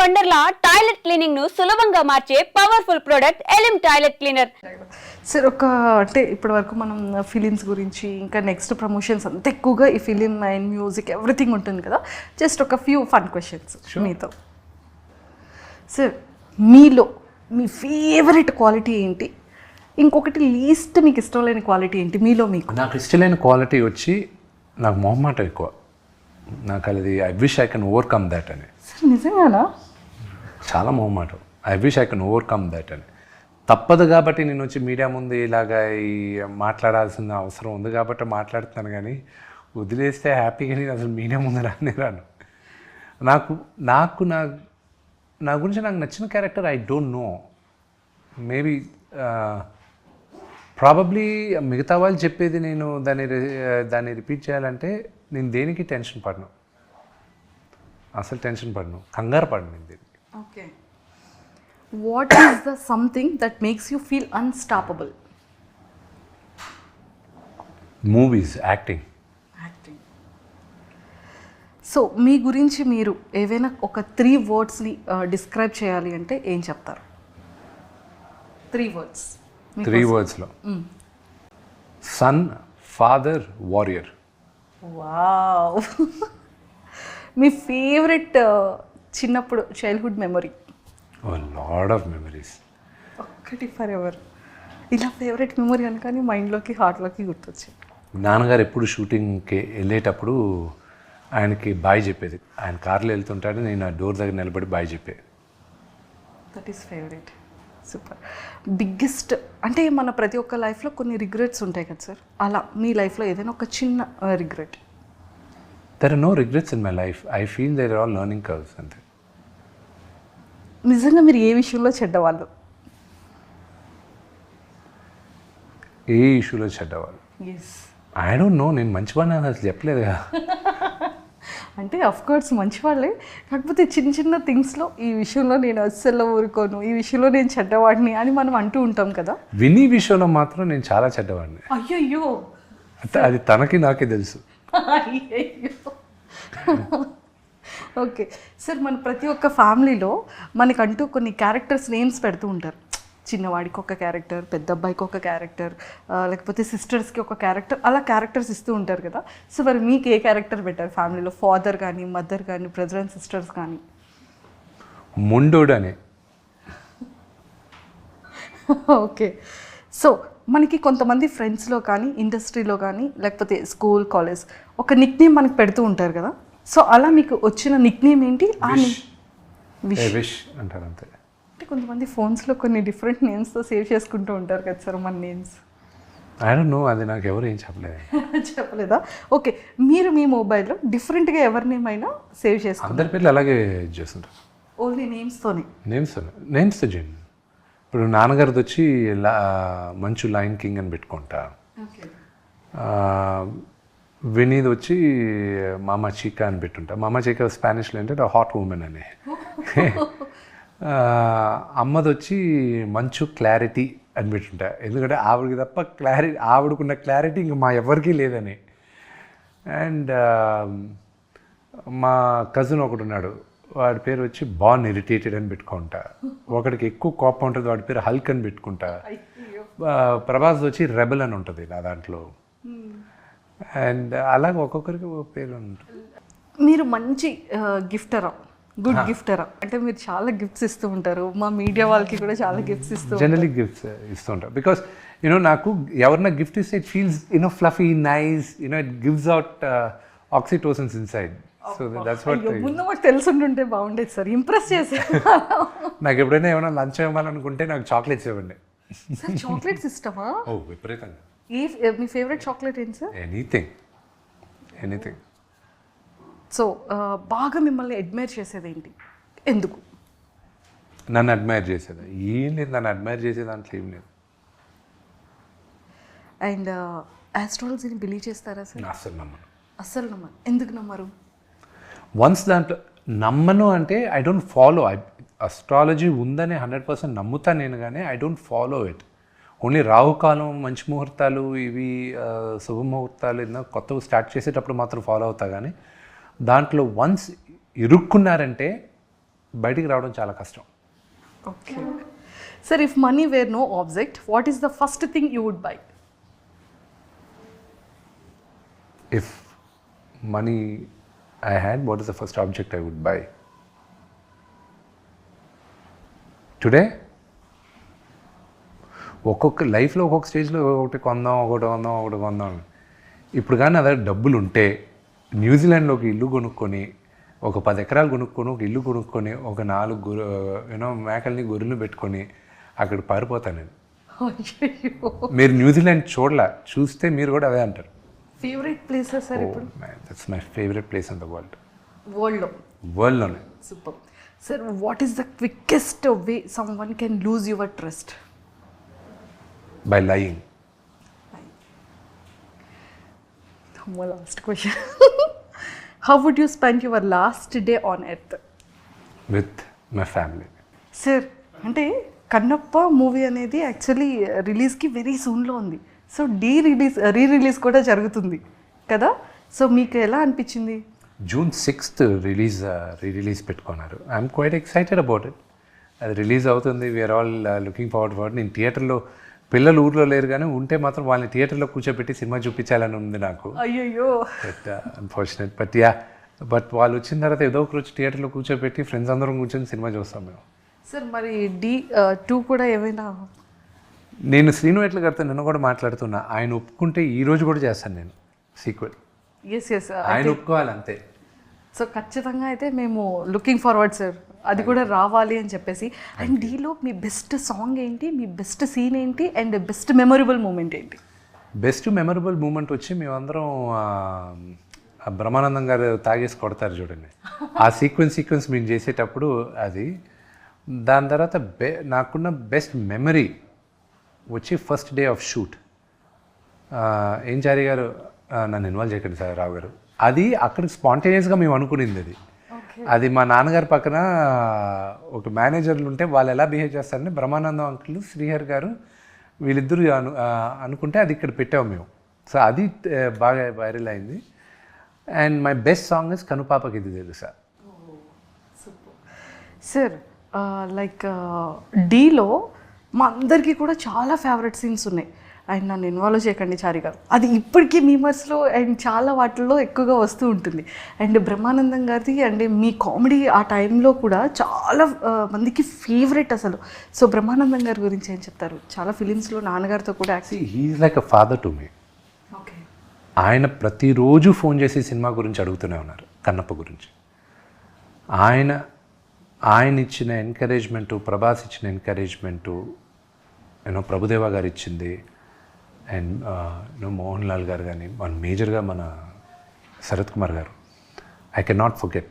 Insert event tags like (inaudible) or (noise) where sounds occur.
Wonderla toilet క్లీనింగ్ను సులభంగా మార్చే పవర్ఫుల్ ప్రొడక్ట్ ఎలిమ్ టాయిలెట్ క్లీనర్. సార్ ఒక అంటే ఇప్పటి వరకు మనం ఫిలిమ్స్ గురించి ఇంకా నెక్స్ట్ ప్రమోషన్స్ అంత ఎక్కువగా ఈ ఫిలిం అండ్ మ్యూజిక్ ఎవ్రీథింగ్ ఉంటుంది కదా. జస్ట్ ఒక ఫ్యూ ఫన్ క్వశ్చన్స్ మీతో. సార్ మీలో మీ ఫేవరెట్ క్వాలిటీ ఏంటి? ఇంకొకటి లీస్ట్ మీకు ఇష్టం లేని క్వాలిటీ ఏంటి? మీలో మీకు. నాకు ఇష్టమైన క్వాలిటీ వచ్చి నాకు మొహమాటం ఎక్కువ. నాకు అది I wish I can overcome that అని. సార్ నిజంగానా? చాలా మొహమాటం. I wish I can overcome that అని. తప్పదు కాబట్టి నేను వచ్చి మీడియా ముందు ఇలాగా ఈ మాట్లాడాల్సిన అవసరం ఉంది కాబట్టి మాట్లాడుతున్నాను కానీ వదిలేస్తే హ్యాపీగా నేను అసలు మీడియా ముందు రానే రాను. నాకు నాకు నా నా గురించి నాకు నచ్చిన character I don't know maybe probably మిగతా వాళ్ళు చెప్పేది నేను దాన్ని రి- దాన్ని రిపీట్ చేయాలంటే నేను దేనికి టెన్షన్ పడను? అసలు టెన్షన్ పడను. కంగారు పడను నేను దేనికి okay what is the something that makes you feel unstoppable movies acting acting so మీ గురించి మీరు ఏవైనా ఒక త్రీ వర్డ్స్ని డిస్క్రైబ్ చేయాలి అంటే ఏం చెప్తారు? త్రీ వర్డ్స్ త్రీ వర్డ్స్లో సన్ ఫాదర్ వారియర్ వావ్ మీ ఫేవరెట్ (laughs) చిన్నప్పుడు childhood memory lot of memories ఒక్కటి ఫర్ ఎవర్ ఇలా ఫేవరెట్ మెమరీ అనగానే మైండ్లోకి హార్ట్లోకి గుర్తొచ్చింది నాన్నగారు ఎప్పుడు షూటింగ్కి వెళ్ళేటప్పుడు ఆయనకి బాయ్ చెప్పేది. ఆయన కార్లో వెళ్తుంటాడు నేను ఆ డోర్ దగ్గర నిలబడి బాయ్ చెప్పేది that is favourite super biggest అంటే మన ప్రతి ఒక్క లైఫ్లో కొన్ని రిగ్రెట్స్ ఉంటాయి కదా సార్ అలా మీ లైఫ్లో ఏదైనా ఒక చిన్న regret there are no regrets in my life I feel they're all learning curves అంతే. నిజంగా మీరు ఏ విషయంలో చెడ్డవాళ్ళు? ఏ ఇష్యూలో చెడ్డవాళ్ళు? ఐ డోంట్ నో నేను మంచివాడిని అని అసలు చెప్పలేదు కదా. (laughs) అంటే అఫ్ కోర్స్ మంచి వాళ్ళే కాకపోతే చిన్న చిన్న థింగ్స్లో ఈ విషయంలో నేను అస్సలు ఊరుకోను ఈ విషయంలో నేను చెడ్డవాడిని అని మనం అంటూ ఉంటాం కదా. విని విషయంలో మాత్రం నేను చాలా చెడ్డవాడిని. అయ్యయ్యో. అంటే అది తనకి నాకే తెలుసు. (laughs) అయ్యయ్యో. (laughs) ఓకే. సార్ మన ప్రతి ఒక్క ఫ్యామిలీలో మనకంటూ కొన్ని క్యారెక్టర్స్ నేమ్స్ పెడుతూ ఉంటారు. చిన్నవాడికి ఒక క్యారెక్టర్ పెద్ద అబ్బాయికి ఒక క్యారెక్టర్ లేకపోతే సిస్టర్స్కి ఒక క్యారెక్టర్ అలా క్యారెక్టర్స్ ఇస్తూ ఉంటారు కదా. సో మరి మీకు ఏ క్యారెక్టర్ పెట్టారు ఫ్యామిలీలో? ఫాదర్ కానీ మదర్ కానీ బ్రదర్ అండ్ సిస్టర్స్ కానీ ముండోడు అని ఓకే. సో మనకి కొంతమంది ఫ్రెండ్స్లో కానీ ఇండస్ట్రీలో కానీ లేకపోతే స్కూల్ కాలేజ్ ఒక నిక్ నేమ్ మనకి పెడుతూ ఉంటారు కదా. సో అలా మీకు వచ్చిన నిక్ నేమ్ ఏంటి? ఆ విష్ అంటారు అంతే. అంటే కొంతమంది ఫోన్స్లో కొన్ని డిఫరెంట్ నేమ్స్తో సేవ్ చేసుకుంటూ ఉంటారు కదా సార్ మన నేమ్స్ ఐ డోంట్ నో అది నాకు ఎవరు ఏం చెప్పలేదు. (laughs) చెప్పలేదా? ఓకే మీరు మీ మొబైల్లో డిఫరెంట్గా ఎవరి నేమ్ అయినా సేవ్ చేసుకుంటారు అందరి పేర్లు అలాగే చేస్తుంటారు. ఓన్లీ నేమ్స్తోనే నేమ్స్ నేమ్స్ చేయండి. ఇప్పుడు నాన్నగారిది వచ్చి లా మంచు లైన్ కింగ్ అని పెట్టుకుంటా. వినీది వచ్చి మామా చీకా అని పెట్టుంటా. మామా చీకా స్పానిష్లో ఏంటంటే హాట్ ఉమెన్ అని. (laughs) అమ్మది వచ్చి మంచు క్లారిటీ అని పెట్టుంటా. ఎందుకంటే ఆవిడకి తప్ప క్లారిటీ ఆవిడకున్న క్లారిటీ ఇంక మా ఎవరికీ లేదని. అండ్ మా కజిన్ ఒకడు ఉన్నాడు. వాడి పేరు వచ్చి బాన్ ఇరిటేటెడ్ అని పెట్టుకుంటా. ఒకడికి ఎక్కువ కోపం ఉంటుంది వాడి పేరు హల్క్ అని పెట్టుకుంటా. ప్రభాస్ వచ్చి రెబల్ అని ఉంటుంది నా దాంట్లో. అండ్ అలాగే ఒక్కొక్కరికి ఒక పేరు ఉంటుంది. మీరు మంచి గిఫ్టరా గుడ్ గిఫ్టరా అంటే మీరు చాలా గిఫ్ట్స్ ఇస్తూ ఉంటారు. మా మీడియా వాళ్ళకి కూడా చాలా గిఫ్ట్స్ ఇస్తూ జనరలీ గిఫ్ట్స్ ఇస్తూ ఉంటాం బికాస్ యూనో నాకు ఎవరన్నా గిఫ్ట్ ఇస్తే it feels you know fluffy nice you know it gives out oxytocins inside so that's what ముందు మాకు తెలుసుంటుంటే బాగుండేది సార్. ఇంప్రెస్ చేసే నాకు ఎప్పుడైనా ఏమైనా లంచ్ ఇవ్వాలనుకుంటే నాకు చాక్లెట్స్ ఇవ్వండి. సార్ చాక్లెట్స్ ఇష్టమా? ఓ విపరీతంగా. మీ ఫేవరెట్ చాక్లెట్ ఏంటి సార్? ఎనీథింగ్. ఎనీథింగ్. సో బాగా మిమ్మల్ని అడ్మైర్ చేసేది ఏంటి ఎందుకు? నన్ను అడ్మైర్ చేసేది? ఏం లేదు నన్ను అడ్మైర్ చేసే దాంట్లో ఏం లేదు. అండ్ ఆస్ట్రాలజీని బిలీవ్ చేస్తారా సార్? అస్సలు నమ్మను. అస్సలు నమ్మరు. ఎందుకు నమ్మరు? వన్స్ దాంట్లో నమ్మను అంటే I don't follow. I astrology ఉందని హండ్రెడ్ పర్సెంట్ నమ్ముతా నేను కానీ I don't follow it. Only రాహుకాలం మంచి ముహూర్తాలు ఇవి శుభముహూర్తాలు ఏదైనా కొత్తవి స్టార్ట్ చేసేటప్పుడు మాత్రం ఫాలో అవుతా కానీ దాంట్లో వన్స్ ఇరుక్కున్నారంటే బయటికి రావడం చాలా కష్టం. Okay. Sir if money were no object what is the first thing you would buy if money I had what is the first object I would buy today ఒక్కొక్క లైఫ్లో ఒక్కొక్క స్టేజ్లో ఒకటి కొందాం ఒకటి కొందాం ఒకటి కొందాం. ఇప్పుడు కానీ అదే డబ్బులు ఉంటే న్యూజిలాండ్లో ఒక ఇల్లు కొనుక్కొని ఒక పది ఎకరాలు కొనుక్కొని ఒక ఇల్లు కొనుక్కొని ఒక నాలుగు గొర్రె యూనో మేకల్ని గొర్రెలు పెట్టుకొని అక్కడ పారిపోతాను నేను. మీరు న్యూజిలాండ్ చూడలా చూస్తే మీరు కూడా అదే అంటారు. ఫేవరెట్ ప్లేసెస్ సార్ ఇప్పుడు? That's my favourite place in the world వరల్డ్లో వరల్డ్లోనే super sir what is the quickest way someone can lose your trust by lying last question how would you spend your last day on earth with my family sir అంటే Kannappa movie అనేది actually రిలీజ్కి very సూన్లో ఉంది so D release re release కూడా జరుగుతుంది కదా? So మీకు ఎలా అనిపించింది? June sixth release re release పెట్టుకున్నారు. I'm quite excited about it అది రిలీజ్ అవుతుంది. We're all looking forward forward నేను థియేటర్లో పిల్లలు ఊర్లో లేరు కానీ ఉంటే మాత్రం వాళ్ళని థియేటర్లో కూర్చోబెట్టి సినిమా చూపించాలని ఉంది నాకు. అయ్యయ్యో. But unfortunate but yeah but వాళ్ళు వచ్చిన తర్వాత ఏదో ఒక రోజు థియేటర్లో కూర్చోబెట్టి ఫ్రెండ్స్ అందరం కూర్చొని సినిమా చూస్తాం మేము. సార్ మరి డి టూ కూడా ఏమైనా? నేను శ్రీను ఎట్ల గారితో నిన్న కూడా మాట్లాడుతున్నా. ఆయన ఒప్పుకుంటే ఈ రోజు కూడా చేస్తాను నేను సీక్వెల్ ఎస్ ఎస్ ఆయన ఒప్పుకోవాలి అంతే. సో ఖచ్చితంగా అయితే మేము లుకింగ్ ఫార్వర్డ్ సార్ అది కూడా రావాలి అని చెప్పేసి. అండ్ డీలో మీ బెస్ట్ సాంగ్ ఏంటి? మీ బెస్ట్ సీన్ ఏంటి? అండ్ బెస్ట్ మెమొరబుల్ మూమెంట్ ఏంటి? బెస్ట్ మెమరబుల్ మూమెంట్ వచ్చి మేమందరం బ్రహ్మానందం గారు తాగేసి కొడతారు చూడండి. ఆ సీక్వెన్స్ సీక్వెన్స్ మేము చేసేటప్పుడు అది. దాని తర్వాత బె నాకున్న బెస్ట్ మెమరీ వచ్చి ఫస్ట్ డే ఆఫ్ షూట్. ఏం చారి గారు నన్ను ఇన్వాల్వ్ చేయకండి సార్ రావు గారు. అది అక్కడ స్పాంటేనియస్గా మేము అనుకునింది అది. అది మా నాన్నగారి పక్కన ఒక మేనేజర్లు ఉంటే వాళ్ళు ఎలా బిహేవ్ చేస్తారని బ్రహ్మానందం అంకుల్ శ్రీహర్ గారు వీళ్ళిద్దరు అను అనుకుంటే అది ఇక్కడ పెట్టాము మేము. సో అది బాగా వైరల్ అయింది. And my best song is కనుపాపకి ఇది తెలుసా? సార్ లైక్ డీలో మా అందరికీ కూడా చాలా ఫేవరెట్ సీన్స్ ఉన్నాయి. అండ్ నన్ను ఇన్వాల్వ్ చేయకండి చారి గారు. అది ఇప్పటికీ మీమర్స్లో అండ్ చాలా వాటిల్లో ఎక్కువగా వస్తూ ఉంటుంది. అండ్ బ్రహ్మానందం గారిది అండ్ మీ కామెడీ ఆ టైంలో కూడా చాలా మందికి ఫేవరెట్ అసలు. సో బ్రహ్మానందం గారి గురించి ఏం చెప్తారు? చాలా ఫిలిమ్స్లో నాన్నగారితో కూడా he is like a father to me okay ఆయన ప్రతిరోజు ఫోన్ చేసి సినిమా గురించి అడుగుతూనే ఉన్నారు కన్నప్ప గురించి. ఆయన ఆయన ఇచ్చిన ఎంకరేజ్మెంటు ప్రభాస్ ఇచ్చిన ఎంకరేజ్మెంటు యూనో ప్రభుదేవ గారు ఇచ్చింది అండ్ యూనో మోహన్ లాల్ గారు కానీ మన మేజర్గా మన శరత్ కుమార్ గారు. I cannot forget.